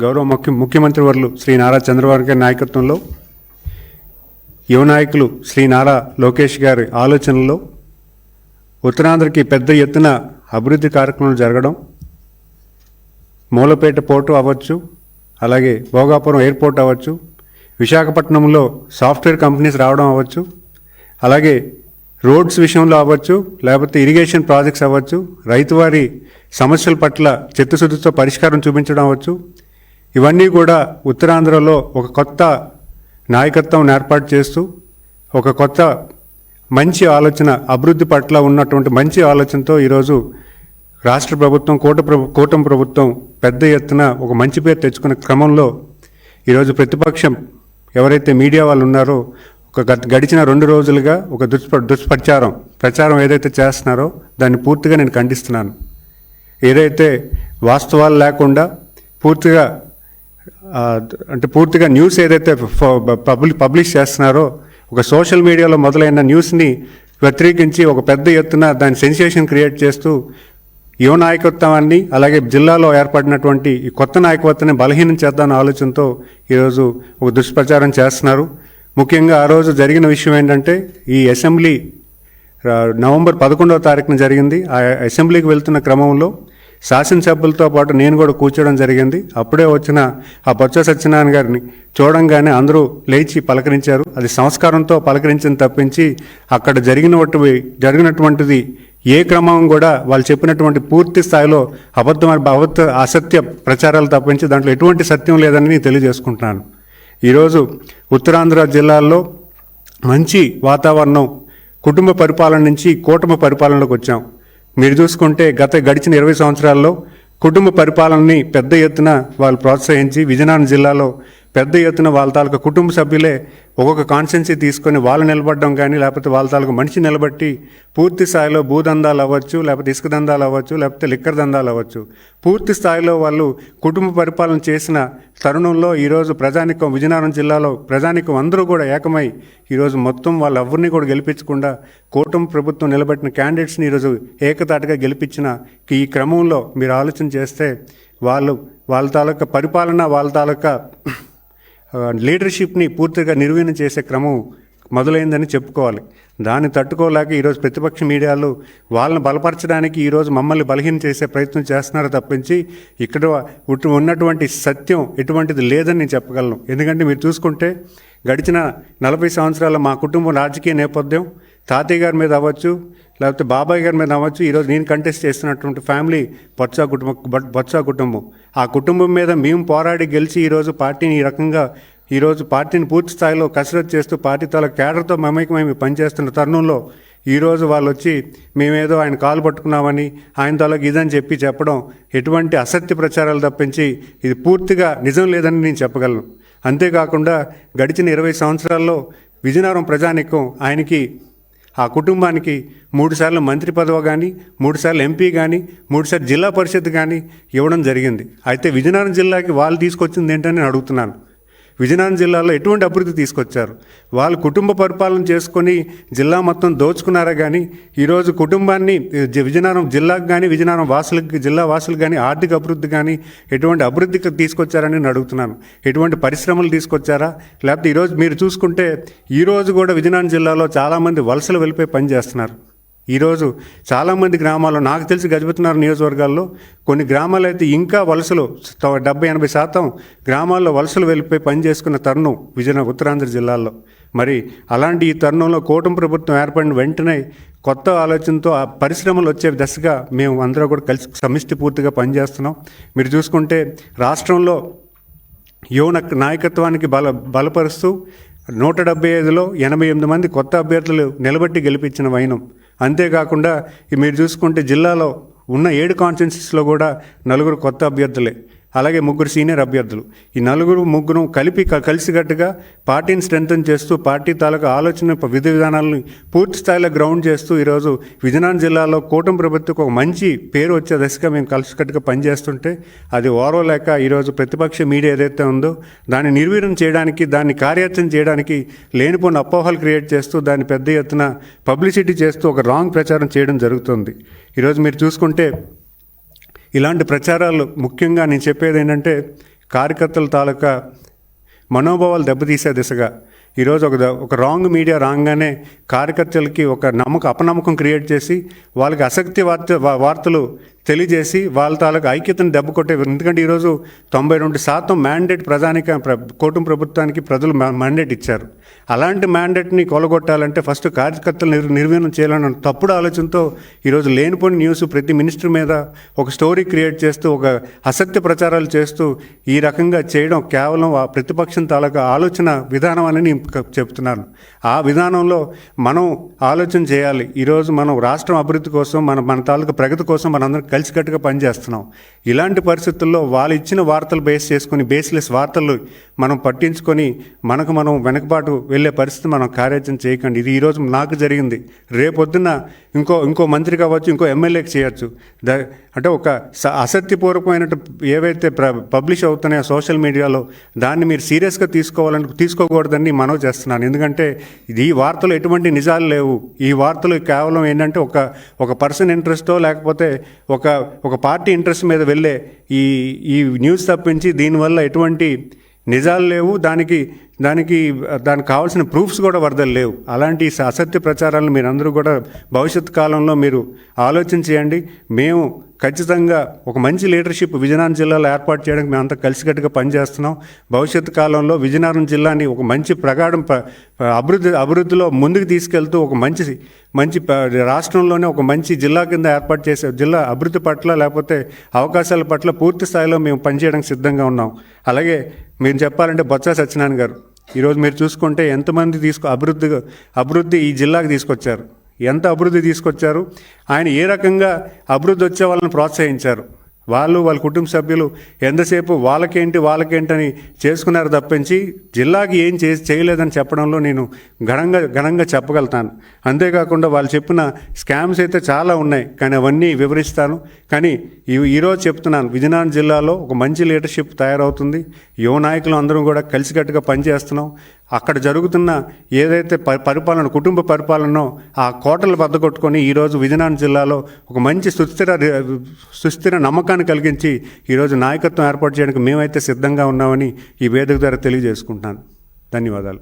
గౌరవ ముఖ్య ముఖ్యమంత్రి వర్లు శ్రీ నారా చంద్రబాబు గారి నాయకత్వంలో యువ నాయకులు శ్రీ నారా లోకేష్ గారి ఆలోచనలో ఉత్తరాంధ్రకి పెద్ద ఎత్తున అభివృద్ధి కార్యక్రమాలు జరగడం మూలపేట పోర్టు అవ్వచ్చు అలాగే భోగాపురం ఎయిర్పోర్ట్ అవ్వచ్చు విశాఖపట్నంలో సాఫ్ట్వేర్ కంపెనీస్ రావడం అవ్వచ్చు అలాగే రోడ్స్ విషయంలో అవ్వచ్చు లేకపోతే ఇరిగేషన్ ప్రాజెక్ట్స్ అవ్వచ్చు రైతువారి సమస్యల పట్ల చిత్తశుద్ధితో పరిష్కారం చూపించడం అవ్వచ్చు ఇవన్నీ కూడా ఉత్తరాంధ్రలో ఒక కొత్త నాయకత్వం ఏర్పాటు చేస్తూ ఒక కొత్త మంచి ఆలోచన అభివృద్ధి పట్ల ఉన్నటువంటి మంచి ఆలోచనతో ఈరోజు రాష్ట్ర ప్రభుత్వం కూట ప్రభు కూటమి ప్రభుత్వం పెద్ద ఎత్తున ఒక మంచి పేరు తెచ్చుకున్న క్రమంలో ఈరోజు ప్రతిపక్షం ఎవరైతే మీడియా వాళ్ళు ఉన్నారో ఒక గడిచిన రెండు రోజులుగా ఒక దుష్ప దుష్ప్రచారం ప్రచారం ఏదైతే చేస్తున్నారో దాన్ని పూర్తిగా నేను ఖండిస్తున్నాను. ఏదైతే వాస్తవాలు లేకుండా పూర్తిగా అంటే పూర్తిగా న్యూస్ ఏదైతే పబ్లిక్ పబ్లిష్ చేస్తున్నారో ఒక సోషల్ మీడియాలో మొదలైన న్యూస్ని వ్యతిరేకించి ఒక పెద్ద ఎత్తున దాని సెన్సేషన్ క్రియేట్ చేస్తూ యువ నాయకత్వాన్ని అలాగే జిల్లాలో ఏర్పడినటువంటి ఈ కొత్త నాయకత్వాన్ని బలహీనం చేద్దామన్న ఆలోచనతో ఈరోజు ఒక దుష్ప్రచారం చేస్తున్నారు. ముఖ్యంగా ఆ రోజు జరిగిన విషయం ఏంటంటే ఈ అసెంబ్లీ నవంబర్ పదకొండవ తారీఖున జరిగింది. ఆ అసెంబ్లీకి వెళ్తున్న క్రమంలో శాసనసభ్యులతో పాటు నేను కూడా కూర్చోవడం జరిగింది. అప్పుడే వచ్చిన ఆ బొత్స సత్యనారాయణ గారిని చూడంగానే అందరూ లేచి పలకరించారు. అది సంస్కారంతో పలకరించిన తప్పించి అక్కడ జరిగినటువంటి జరిగినటువంటిది ఏ క్రమం కూడా వాళ్ళు చెప్పినటువంటి పూర్తి స్థాయిలో అబద్ధం అబద్ధ అసత్య ప్రచారాలు తప్పించి దాంట్లో ఎటువంటి సత్యం లేదని నేను తెలియజేసుకుంటున్నాను. ఈరోజు ఉత్తరాంధ్ర జిల్లాల్లో మంచి వాతావరణం కుటుంబ పరిపాలన నుంచి కూటమి పరిపాలనలోకి వచ్చాం. మీరు చూసుకుంటే గత గడిచిన ఇరవై సంవత్సరాల్లో కుటుంబ పరిపాలనని పెద్ద ఎత్తున వాళ్ళు ప్రోత్సహించి విజయనగరం జిల్లాలో పెద్ద ఎత్తున వాళ్ళ తాలూకా కుటుంబ సభ్యులే ఒక్కొక్క కాన్స్టెన్సీ తీసుకొని వాళ్ళు నిలబడడం కానీ లేకపోతే వాళ్ళ తాలూకు మనిషి నిలబట్టి పూర్తి స్థాయిలో భూదందాలు అవ్వచ్చు లేకపోతే ఇసుక దందాలు అవ్వచ్చు లేకపోతే లిక్కర్ దందాలు అవ్వచ్చు. పూర్తి స్థాయిలో వాళ్ళు కుటుంబ పరిపాలన చేసిన తరుణంలో ఈరోజు ప్రజానికం విజయనగరం జిల్లాలో ప్రజానికం అందరూ కూడా ఏకమై ఈరోజు మొత్తం వాళ్ళెవరిని కూడా గెలిపించకుండా కూటమి ప్రభుత్వం నిలబెట్టిన క్యాండిడేట్స్ని ఈరోజు ఏకతాటిగా గెలిపించిన ఈ క్రమంలో మీరు ఆలోచన చేస్తే వాళ్ళు వాళ్ళ తాలూకా పరిపాలన వాళ్ళ తాలూకా లీడర్షిప్ని పూర్తిగా నిర్వీర్యం చేసే క్రమం మొదలైందని చెప్పుకోవాలి. దాన్ని తట్టుకోలేక ఈరోజు ప్రతిపక్ష మీడియాలు వాళ్ళని బలపరచడానికి ఈరోజు మమ్మల్ని బలహీన చేసే ప్రయత్నం చేస్తున్నారు తప్పించి ఇక్కడ ఉన్నటువంటి సత్యం ఎటువంటిది లేదని నేను చెప్పగలను. ఎందుకంటే మీరు చూసుకుంటే గడిచిన నలభై సంవత్సరాల మా కుటుంబం రాజకీయ నేపథ్యం తాతయ్య గారి మీద అవ్వచ్చు లేకపోతే బాబాయ్ గారి మీద అవ్వచ్చు ఈరోజు నేను కంటెస్ట్ చేస్తున్నటువంటి ఫ్యామిలీ బొత్స కుటుంబం బొత్స కుటుంబం. ఆ కుటుంబం మీద మేము పోరాడి గెలిచి ఈరోజు పార్టీని ఈ రకంగా ఈరోజు పార్టీని పూర్తి స్థాయిలో కసరత్తు చేస్తూ పార్టీ తాల కేడర్తో మమేకమై మేము పనిచేస్తున్న తరుణంలో ఈరోజు వాళ్ళు వచ్చి మేమేదో ఆయన కాలు పట్టుకున్నామని ఆయన తాలకు ఇదని చెప్పి చెప్పడం ఎటువంటి అసత్య ప్రచారాలు తప్పించి ఇది పూర్తిగా నిజం లేదని నేను చెప్పగలను. అంతేకాకుండా గడిచిన ఇరవై సంవత్సరాల్లో విజయనగరం ప్రజానికం ఆయనకి ఆ కుటుంబానికి మూడుసార్లు మంత్రి పదవి కానీ మూడుసార్లు ఎంపీ కానీ మూడుసార్లు జిల్లా పరిషత్ కానీ ఇవ్వడం జరిగింది. అయితే విజయనగరం జిల్లాకి వాళ్ళు తీసుకొచ్చింది ఏంటని నేను అడుగుతున్నాను. విజయనగరం జిల్లాలో ఎటువంటి అభివృద్ధి తీసుకొచ్చారు? వాళ్ళు కుటుంబ పరిపాలన చేసుకొని జిల్లా మొత్తం దోచుకున్నారా కానీ ఈరోజు కుటుంబాన్ని విజయనగరం జిల్లాకు కానీ విజయనగరం వాసులకు జిల్లా వాసులకు కానీ ఆర్థిక అభివృద్ధి కానీ ఎటువంటి అభివృద్ధికి తీసుకొచ్చారని నేను అడుగుతున్నాను. ఎటువంటి పరిశ్రమలు తీసుకొచ్చారా? లేకపోతే ఈరోజు మీరు చూసుకుంటే ఈరోజు కూడా విజయనగరం జిల్లాలో చాలామంది వలసలు వెళ్ళిపోయి పనిచేస్తున్నారు ఈరోజు చాలామంది గ్రామాల్లో నాకు తెలిసి గజపతినగర్ నియోజకవర్గాల్లో కొన్ని గ్రామాలు అయితే ఇంకా వలసలు డెబ్బై ఎనభై శాతం గ్రామాల్లో వలసలు వెళ్ళిపోయి పనిచేసుకున్న తరుణం విజయనగరం ఉత్తరాంధ్ర జిల్లాల్లో. మరి అలాంటి ఈ తరుణంలో కూటమి ప్రభుత్వం ఏర్పడిన వెంటనే కొత్త ఆలోచనతో ఆ పరిశ్రమలు వచ్చే దశగా మేము అందరూ కూడా కలిసి సమిష్టి పూర్తిగా పనిచేస్తున్నాం. మీరు చూసుకుంటే రాష్ట్రంలో యువన నాయకత్వానికి బల బలపరుస్తూ నూట డెబ్బై ఐదులో ఎనభై ఎనిమిది మంది కొత్త అభ్యర్థులు నిలబెట్టి గెలిపించిన వైనం. అంతేకాకుండా మీరు చూసుకుంటే జిల్లాలో ఉన్న ఏడు కాన్స్టిట్యున్సీస్లో కూడా నలుగురు కొత్త అభ్యర్థులే. అలాగే ముగ్గురు సీనియర్ అభ్యర్థులు. ఈ నలుగురు ముగ్గురు కలిపి కలిసికట్టుగా పార్టీని స్ట్రెంగ్తన్ చేస్తూ పార్టీ తాలూకా ఆలోచన విధి విధానాలను పూర్తి స్థాయిలో గ్రౌండ్ చేస్తూ ఈరోజు విజయనగరం జిల్లాలో కూటమి ప్రభుత్వకు ఒక మంచి పేరు వచ్చే దశగా మేము కలిసికట్టుగా పనిచేస్తుంటే అది ఓరవలేక ఈరోజు ప్రతిపక్ష మీడియా ఏదైతే ఉందో దాన్ని నిర్వీర్యం చేయడానికి దాన్ని కార్యాచరణ చేయడానికి లేనిపోయిన అపోహలు క్రియేట్ చేస్తూ దాన్ని పెద్ద ఎత్తున పబ్లిసిటీ చేస్తూ ఒక రాంగ్ ప్రచారం చేయడం జరుగుతుంది. ఈరోజు మీరు చూసుకుంటే ఇలాంటి ప్రచారాలు ముఖ్యంగా నేను చెప్పేది ఏంటంటే కార్యకర్తల తాలూకా మనోభావాలు దెబ్బతీసే దిశగా ఈరోజు ఒక ఒక రాంగ్ మీడియా రాగానే కార్యకర్తలకి ఒక నమ్మకం అపనమ్మకం క్రియేట్ చేసి వాళ్ళకి ఆసక్తి వార్త వార్తలు తెలియజేసి వాళ్ళ తాలూకు ఐక్యతను దెబ్బ కొట్టే ఎందుకంటే ఈరోజు తొంభై రెండు శాతం మ్యాండేట్ ప్రధానిక ప్ర కూటమి ప్రభుత్వానికి ప్రజలు మ్యాండేట్ ఇచ్చారు. అలాంటి మ్యాండేట్ని కొలగొట్టాలంటే ఫస్ట్ కార్యకర్తలు నిర్ నిర్వీర్యం చేయాలన్న తప్పుడు ఆలోచనతో ఈరోజు లేనిపోని న్యూస్ ప్రతి మినిస్టర్ మీద ఒక స్టోరీ క్రియేట్ చేస్తూ ఒక అసత్య ప్రచారాలు చేస్తూ ఈ రకంగా చేయడం కేవలం ఆ ప్రతిపక్షం తాలూకా ఆలోచన విధానం అని చెప్తున్నాను. ఆ విధానంలో మనం ఆలోచన చేయాలి. ఈరోజు మనం రాష్ట్రం అభివృద్ధి కోసం మన మన తాలూకా ప్రగతి కోసం మనందరం కలిసికట్టుగా పనిచేస్తున్నాం. ఇలాంటి పరిస్థితుల్లో వాళ్ళు ఇచ్చిన వార్తలు బేస్ చేసుకొని బేస్లెస్ వార్తలు మనం పట్టించుకొని మనకు మనం వెనకబాటు వెళ్ళే పరిస్థితి మనం కార్యాచరణ చేయకండి. ఇది ఈరోజు నాకు జరిగింది. రేపొద్దున ఇంకో ఇంకో మంత్రి కావచ్చు ఇంకో ఎమ్మెల్యేకి చేయొచ్చు. ద అంటే ఒక స- అసత్యపూర్వకమైన ఏవైతే ప్ర పబ్లిష్ అవుతున్నాయో సోషల్ మీడియాలో దాన్ని మీరు సీరియస్గా తీసుకోవాలని తీసుకోకూడదని మనం మనవి చేస్తున్నాను. ఎందుకంటే ఇది ఈ వార్తలు ఎటువంటి నిజాలు లేవు. ఈ వార్తలు కేవలం ఏంటంటే ఒక ఒక పర్సన్ ఇంట్రెస్టో లేకపోతే ఒక ఒక పార్టీ ఇంట్రెస్ట్ మీద వెళ్ళే ఈ ఈ న్యూస్ తప్పించి దీనివల్ల ఎటువంటి నిజాలు లేవు. దానికి దానికి దానికి కావాల్సిన ప్రూఫ్స్ కూడా వరదలు లేవు. అలాంటి అసత్య ప్రచారాలను మీరందరూ కూడా భవిష్యత్ కాలంలో మీరు ఆలోచన చేయండి. మేము ఖచ్చితంగా ఒక మంచి లీడర్షిప్ విజయనగరం జిల్లాలో ఏర్పాటు చేయడానికి మేమంతా కలిసికట్టుగా పనిచేస్తున్నాం. భవిష్యత్ కాలంలో విజయనగరం జిల్లాని ఒక మంచి ప్రగాఢం ప- అభివృద్ధి అభివృద్ధిలో ముందుకు తీసుకెళ్తూ ఒక మంచి మంచి రాష్ట్రంలోనే ఒక మంచి జిల్లా కింద ఏర్పాటు చేసే జిల్లా అభివృద్ధి పట్ల లేకపోతే అవకాశాల పట్ల పూర్తి స్థాయిలో మేము పనిచేయడానికి సిద్ధంగా ఉన్నాం. అలాగే మీరు చెప్పాలంటే బొత్స సత్యనారాయణ గారు ఈరోజు మీరు చూసుకుంటే ఎంతమంది తీసుకు అభివృద్ధి అభివృద్ధి ఈ జిల్లాకు తీసుకొచ్చారు. ఎంత అభివృద్ధి తీసుకొచ్చారు? ఆయన ఏ రకంగా అభివృద్ధి వచ్చే వాళ్ళని ప్రోత్సహించారు? వాళ్ళు వాళ్ళ కుటుంబ సభ్యులు ఎంతసేపు వాళ్ళకేంటి వాళ్ళకేంటని చేసుకున్నారు తప్పించి జిల్లాకి ఏం చే చేయలేదని చెప్పడంలో నేను ఘనంగా ఘనంగా చెప్పగలుగుతాను. అంతేకాకుండా వాళ్ళు చెప్పిన స్కామ్స్ అయితే చాలా ఉన్నాయి కానీ అవన్నీ వివరిస్తాను. కానీ ఈ- ఈరోజు చెప్తున్నాను విజయనగరం జిల్లాలో ఒక మంచి లీడర్షిప్ తయారవుతుంది. యువ నాయకులు అందరం కూడా కలిసికట్టుగా పనిచేస్తున్నాం. అక్కడ జరుగుతున్న ఏదైతే ప- పరిపాలన కుటుంబ పరిపాలనో ఆ కోటలు బద్దకొట్టుకొని ఈరోజు విజయనగరం జిల్లాలో ఒక మంచి సుస్థిర సుస్థిర నమ్మకాన్ని కలిగించి ఈరోజు నాయకత్వం ఏర్పాటు చేయడానికి మేమైతే సిద్ధంగా ఉన్నామని ఈ వేదిక ద్వారా తెలియజేసుకుంటున్నాను. ధన్యవాదాలు.